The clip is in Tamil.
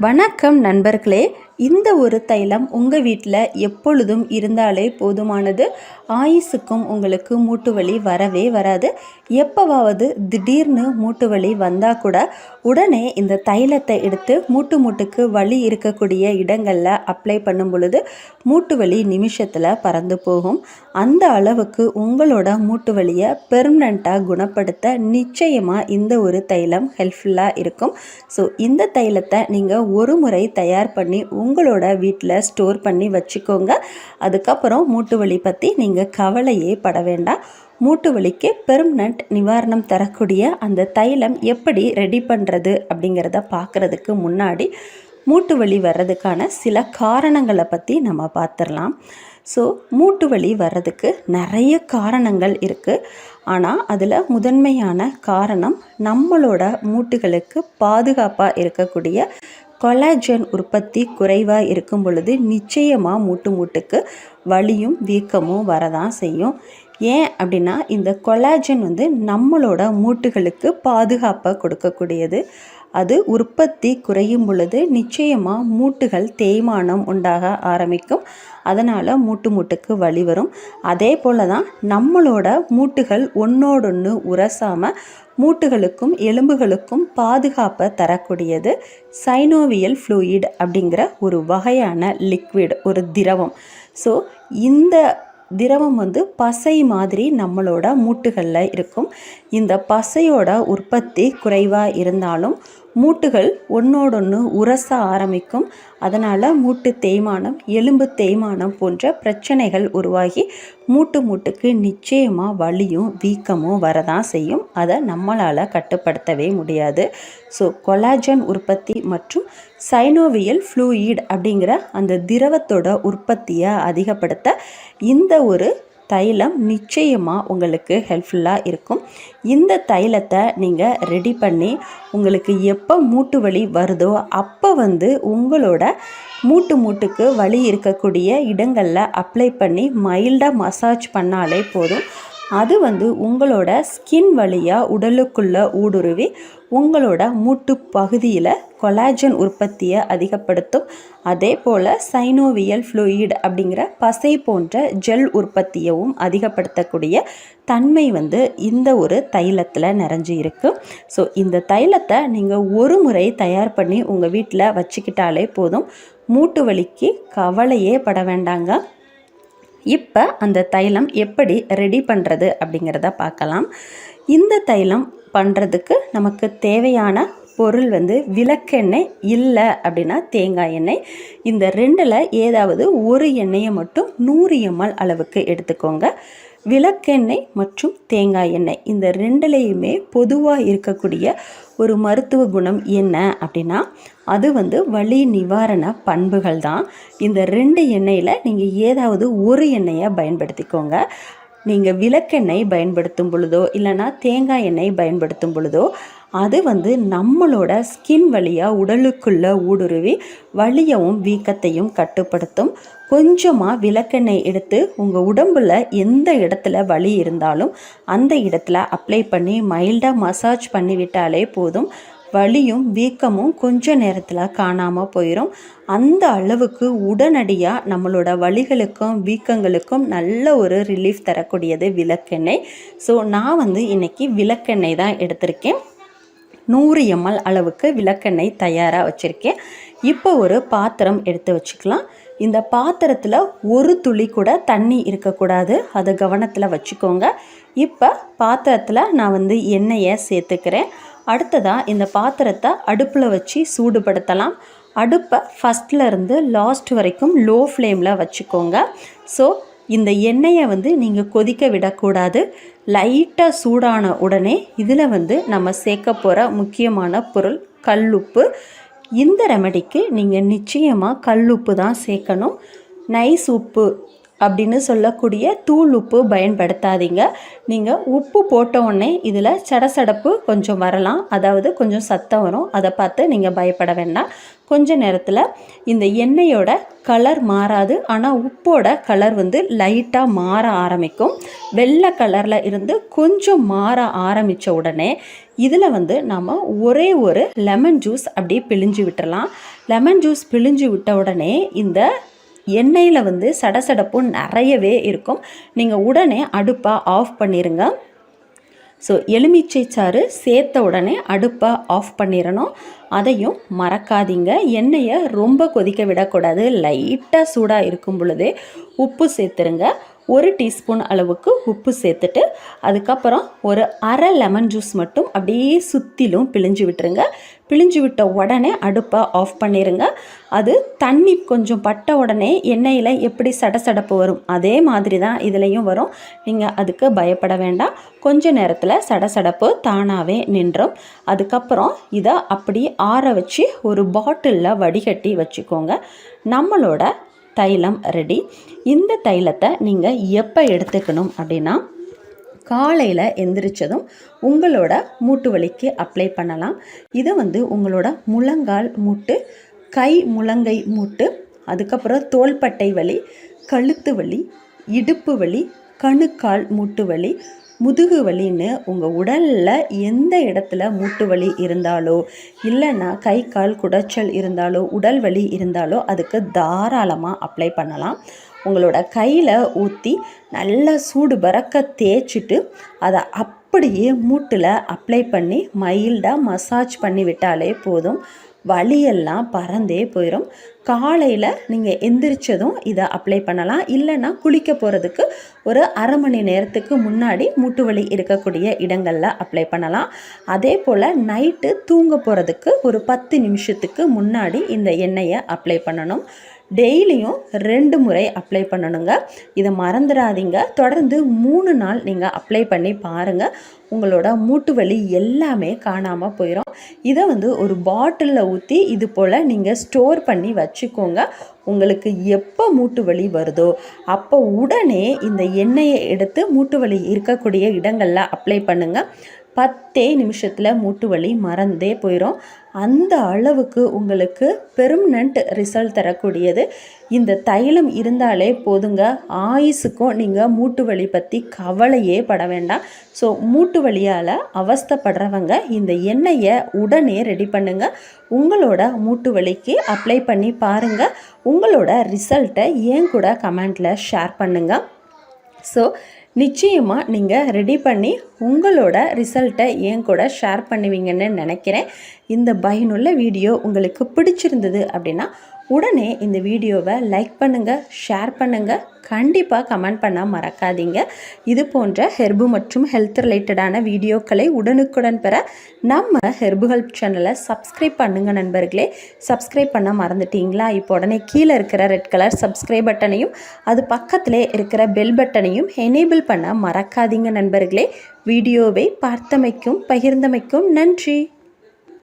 வணக்கம் நண்பர்களே. இந்த ஒரு தைலம் உங்கள் வீட்டில் எப்பொழுதும் இருந்தாலே போதுமானது. ஆயுசுக்கும் உங்களுக்கு மூட்டு வலி வரவே வராது. எப்போவாவது திடீர்னு மூட்டு வலி வந்தால் கூட உடனே இந்த தைலத்தை எடுத்து மூட்டு மூட்டுக்கு வலி இருக்கக்கூடிய இடங்களில் அப்ளை பண்ணும் பொழுது மூட்டு வலி நிமிஷத்தில் பறந்து போகும். அந்த அளவுக்கு உங்களோட மூட்டு வலியை பெர்மனண்ட்டாக குணப்படுத்த நிச்சயமாக இந்த ஒரு தைலம் ஹெல்ப்ஃபுல்லாக இருக்கும். ஸோ இந்த தைலத்தை நீங்கள் ஒரு முறை தயார் பண்ணி உங்களோட வீட்டில் ஸ்டோர் பண்ணி வச்சுக்கோங்க. அதுக்கப்புறம் மூட்டு வலி பற்றி நீங்கள் கவலையே பட வேண்டாம். மூட்டு வலிக்கு பெர்மனண்ட் நிவாரணம் தரக்கூடிய அந்த தைலம் எப்படி ரெடி பண்ணுறது அப்படிங்கிறத பார்க்குறதுக்கு முன்னாடி மூட்டு வலி வர்றதுக்கான சில காரணங்களை பற்றி நம்ம பார்த்துடலாம் ஸோ மூட்டு வலி வர்றதுக்கு நிறைய காரணங்கள் இருக்குது ஆனால் அதில் முதன்மையான காரணம் நம்மளோட மூட்டுகளுக்கு பாதுகாப்பாக இருக்கக்கூடிய கொலாஜன் உற்பத்தி குறைவாக இருக்கும் பொழுது நிச்சயமாக மூட்டு மூட்டுக்கு வலியும் வீக்கமும் வரதான் செய்யும். ஏன் அப்படின்னா இந்த கொலாஜன் வந்து நம்மளோட மூட்டுகளுக்கு பாதுகாப்பை கொடுக்கக்கூடியது. அது உற்பத்தி குறையும் பொழுது நிச்சயமாக மூட்டுகள் தேய்மானம் உண்டாக ஆரம்பிக்கும். அதனால் மூட்டு மூட்டுக்கு வலி வரும். அதே போல் தான் நம்மளோட மூட்டுகள் ஒன்றோடொன்று உரசாமல் மூட்டுகளுக்கும் எலும்புகளுக்கும் பாதுகாப்பை தரக்கூடியது சைனோவியல் ஃப்ளூயிட் அப்படிங்கிற ஒரு வகையான லிக்விட் ஒரு திரவம். ஸோ இந்த திரவம் வந்து பசை மாதிரி நம்மளோட மூட்டுகளில் இருக்கும். இந்த பசையோட உற்பத்தி குறைவாக இருந்தாலும் மூட்டுகள் ஒன்றோடொன்று உரச ஆரம்பிக்கும். அதனால் மூட்டு தேய்மானம் எலும்பு தேய்மானம் போன்ற பிரச்சனைகள் உருவாகி மூட்டு மூட்டுக்கு நிச்சயமாக வலியும் வீக்கமும் வரதான் செய்யும். அதை நம்மளால் கட்டுப்படுத்தவே முடியாது. ஸோ கொலாஜன் உற்பத்தி மற்றும் சைனோவியல் ஃப்ளூயிட் அப்படிங்கிற அந்த திரவத்தோட உற்பத்தியை அதிகப்படுத்த இந்த ஒரு தைலம் நிச்சயமாக உங்களுக்கு ஹெல்ப்ஃபுல்லாக இருக்கும். இந்த தைலத்தை நீங்கள் ரெடி பண்ணி உங்களுக்கு எப்போ மூட்டு வலி வருதோ அப்போ வந்து உங்களோட மூட்டு மூட்டுக்கு வலி இருக்கக்கூடிய இடங்களில் அப்ளை பண்ணி மைல்டாக மசாஜ் பண்ணாலே போதும். அது வந்து உங்களோட ஸ்கின் வழியாக உடலுக்குள்ளே ஊடுருவி உங்களோட மூட்டு பகுதியில் கொலாஜன் உற்பத்தியை அதிகப்படுத்தும். அதே போல் சைனோவியல் ஃப்ளூயிட் அப்படிங்கிற பசை போன்ற ஜெல் உற்பத்தியவும் அதிகப்படுத்தக்கூடிய தன்மை வந்து இந்த ஒரு தைலத்தில் நிறைஞ்சு இருக்குது ஸோ இந்த தைலத்தை நீங்கள் ஒரு முறை தயார் பண்ணி உங்கள் வீட்டில் வச்சுக்கிட்டாலே போதும். மூட்டு வலிக்கு கவலையே பட வேண்டாங்க. இப்போ அந்த தைலம் எப்படி ரெடி பண்ணுறது அப்படிங்கிறத பார்க்கலாம். இந்த தைலம் பண்ணுறதுக்கு நமக்கு தேவையான பொருள் வந்து விளக்கெண்ணெய் இல்லை அப்படின்னா தேங்காய் எண்ணெய். இந்த ரெண்டில் ஏதாவது ஒரு எண்ணெயை மட்டும் நூறு எம்எல் அளவுக்கு எடுத்துக்கோங்க. விளக்கெண்ணெய் மற்றும் தேங்காய் எண்ணெய். இந்த ரெண்டுலேயுமே பொதுவாக இருக்கக்கூடிய ஒரு மருத்துவ குணம் என்ன அப்படின்னா அது வந்து வலி நிவாரண பண்புகள் தான். இந்த ரெண்டு எண்ணெயில் நீங்கள் ஏதாவது ஒரு எண்ணெயை பயன்படுத்திக்கோங்க. நீங்கள் விளக்கெண்ணெய் பயன்படுத்தும் பொழுதோ இல்லைனா தேங்காய் எண்ணெய் பயன்படுத்தும் பொழுதோ அது வந்து நம்மளோட ஸ்கின் வழியாக உடலுக்குள்ளே ஊடுருவி வலியவும் வீக்கத்தையும் கட்டுப்படுத்தும். கொஞ்சமாக விளக்கெண்ணெய் எடுத்து உங்கள் உடம்பில் எந்த இடத்துல வலி இருந்தாலும் அந்த இடத்துல அப்ளை பண்ணி மைல்டாக மசாஜ் பண்ணிவிட்டாலே போதும். வலியும் வீக்கமும் கொஞ்ச நேரத்தில் காணாமல் போயிடும் அந்த அளவுக்கு உடனடியாக நம்மளோட வலிகளுக்கும் வீக்கங்களுக்கும் நல்ல ஒரு ரிலீஃப் தரக்கூடியது விளக்கெண்ணெய். ஸோ நான் வந்து இன்றைக்கி விளக்கெண்ணெய் தான் எடுத்திருக்கேன். நூறு எம்எல் அளவுக்கு விளக்கெண்ணெய் தயாராக வச்சுருக்கேன். இப்போ ஒரு பாத்திரம் எடுத்து வச்சுக்கலாம். இந்த பாத்திரத்தில் ஒரு துளி கூட தண்ணி இருக்கக்கூடாது. அதை கவனத்தில் வச்சுக்கோங்க. இப்போ பாத்திரத்தில் நான் வந்து எண்ணெயை சேர்த்துக்கிறேன். அடுத்ததாக இந்த பாத்திரத்தை அடுப்பில் வச்சு சூடுபடுத்தலாம். அடுப்பை ஃபஸ்ட்டில் இருந்து லாஸ்ட் வரைக்கும் லோ ஃப்ளேமில் வச்சுக்கோங்க. ஸோ இந்த எண்ணெயை வந்து நீங்கள் கொதிக்க விடக்கூடாது. லைட்டாக சூடான உடனே இதில் வந்து நம்ம சேர்க்க போகிற முக்கியமான பொருள் கல்லுப்பு. இந்த ரெமடிக்கு நீங்கள் நிச்சயமாக கல்லுப்பு தான் சேர்க்கணும். நைஸ் உப்பு அப்படின்னு சொல்லக்கூடிய தூள் உப்பு பயன்படுத்தாதீங்க. நீங்கள் உப்பு போட்ட உடனே இதில் சடசடப்பு கொஞ்சம் வரலாம். அதாவது கொஞ்சம் சத்தம் வரும். அதை பார்த்து நீங்கள் பயப்பட வேண்டாம். கொஞ்ச நேரத்தில் இந்த எண்ணெயோட கலர் மாறாது. ஆனால் உப்போட கலர் வந்து லைட்டாக மாற ஆரம்பிக்கும். வெள்ளை கலரில் இருந்து கொஞ்சம் மாற ஆரம்பித்த உடனே இதில் வந்து நம்ம ஒரே ஒரு லெமன் ஜூஸ் அப்படியே பிழிஞ்சு விட்டுறலாம். லெமன் ஜூஸ் பிழிஞ்சு விட்ட உடனே இந்த எண்ணெயில் வந்து சடசடப்பும் நிறையவே இருக்கும். நீங்கள் உடனே அடுப்பாக ஆஃப் பண்ணிடுங்க ஸோ எலுமிச்சை சாறு சேர்த்த உடனே அடுப்பை ஆஃப் பண்ணிடணும் அதையும் மறக்காதீங்க. எண்ணெயை ரொம்ப கொதிக்க விடக்கூடாது. லைட்டாக சூடாக இருக்கும் பொழுதே உப்பு சேர்த்துருங்க. ஒரு டீஸ்பூன் அளவுக்கு உப்பு சேர்த்துட்டு அதுக்கப்புறம் ஒரு அரை லெமன் ஜூஸ் மட்டும் அப்படியே சுற்றிலும் பிழிஞ்சு விட்டுருங்க. பிழிஞ்சு விட்ட உடனே அடுப்பை ஆஃப் பண்ணிடுங்க அது தண்ணி கொஞ்சம் பட்ட உடனே எண்ணெயில் எப்படி சடசடப்பு வரும் அதே மாதிரி தான் இதுலேயும் வரும். நீங்கள் அதுக்கு பயப்பட வேண்டாம். கொஞ்ச நேரத்தில் சடசடப்பு தானாகவே நின்றும். அதுக்கப்புறம் இதை அப்படி ஆற வச்சு ஒரு பாட்டிலில் வடிகட்டி வச்சுக்கோங்க. நம்மளோட தைலம் ரெடி இந்த தைலத்தை நீங்கள் எப்போ எடுத்துக்கணும் அப்படின்னா காலையில் எந்திரிச்சதும் உங்களோட மூட்டு வலிக்கு அப்ளை பண்ணலாம். இதை வந்து உங்களோட முழங்கால் மூட்டு கை முழங்கை மூட்டு அதுக்கப்புறம் தோள்பட்டை வலி கழுத்து வலி இடுப்பு வலி கணுக்கால் மூட்டு வலி முதுகு வலின்னு உங்கள் உடலில் எந்த இடத்துல மூட்டு வலி இருந்தாலோ இல்லைன்னா கை கால் குடைச்சல் இருந்தாலோ உடல் வலி இருந்தாலோ அதுக்கு தாராளமாக அப்ளை பண்ணலாம். உங்களோட கையில் ஊற்றி நல்லா சூடு பறக்க தேய்ச்சிட்டு அதை அப்படியே மூட்டில் அப்ளை பண்ணி மைல்டாக மசாஜ் பண்ணி விட்டாலே போதும். வலியெல்லாம் பறந்தே போயிடும் காலையில் நீங்கள் எந்திரிச்சதும் இதை அப்ளை பண்ணலாம். இல்லைன்னா குளிக்க போகிறதுக்கு ஒரு அரை மணி நேரத்துக்கு முன்னாடி மூட்டு வலி இருக்கக்கூடிய இடங்களில் அப்ளை பண்ணலாம். அதே போல் நைட்டு தூங்க போகிறதுக்கு ஒரு பத்து நிமிஷத்துக்கு முன்னாடி இந்த எண்ணெயை அப்ளை பண்ணணும். டெய்லியும் ரெண்டு முறை அப்ளை பண்ணணுங்க. இதை மறந்துடாதீங்க. தொடர்ந்து மூணு நாள் நீங்கள் அப்ளை பண்ணி பாருங்கள் உங்களோட மூட்டு வலி எல்லாமே காணாமல் போயிடும் இதை வந்து ஒரு பாட்டிலில் ஊற்றி இது போல் நீங்கள் ஸ்டோர் பண்ணி வச்சுக்கோங்க. உங்களுக்கு எப்போ மூட்டு வலி வருதோ அப்போ உடனே இந்த எண்ணெயை எடுத்து மூட்டு வலி இருக்கக்கூடிய இடங்களில் அப்ளை பண்ணுங்கள் பத்தே நிமிஷத்தில் மூட்டு வலி மறந்தே போயிடும் அந்த அளவுக்கு உங்களுக்கு பெர்மனண்ட் ரிசல்ட் தரக்கூடியது. இந்த தைலம் இருந்தாலே போதுங்க. ஆயுசுக்கும் நீங்கள் மூட்டு வலி பற்றி கவலையே பட வேண்டாம். ஸோ மூட்டு வலியால் அவஸ்தப்படுறவங்க இந்த எண்ணெயை உடனே ரெடி பண்ணுங்கள் உங்களோட மூட்டு வலிக்கு அப்ளை பண்ணி பாருங்கள் உங்களோட ரிசல்ட்டை ஏன் கூட கமெண்ட்டில் ஷேர் பண்ணுங்கள் ஸோ நிச்சயமாக நீங்கள் ரெடி பண்ணி உங்களோட ரிசல்ட்டை என் கூட ஷேர் பண்ணுவீங்கன்னு நினைக்கிறேன். இந்த பயனுள்ள வீடியோ உங்களுக்கு பிடிச்சிருந்தது அப்படின்னா உடனே இந்த வீடியோவை லைக் பண்ணுங்கள் ஷேர் பண்ணுங்கள் கண்டிப்பாக கமெண்ட் பண்ண மறக்காதீங்க. இது போன்ற ஹெர்பு மற்றும் ஹெல்த் ரிலேட்டடான வீடியோக்களை உடனுக்குடன் பெற நம்ம ஹெர்பு ஹெல்ப் சேனலை சப்ஸ்கிரைப் பண்ணுங்கள் நண்பர்களே. சப்ஸ்கிரைப் பண்ண மறந்துட்டீங்களா? இப்போ உடனே கீழே இருக்கிற ரெட் கலர் சப்ஸ்கிரைப் பட்டனையும் அது பக்கத்திலே இருக்கிற பெல் பட்டனையும் எனேபிள் பண்ண மறக்காதீங்க நண்பர்களே. வீடியோவை பார்த்தமைக்கும் பகிர்ந்தமைக்கும் நன்றி.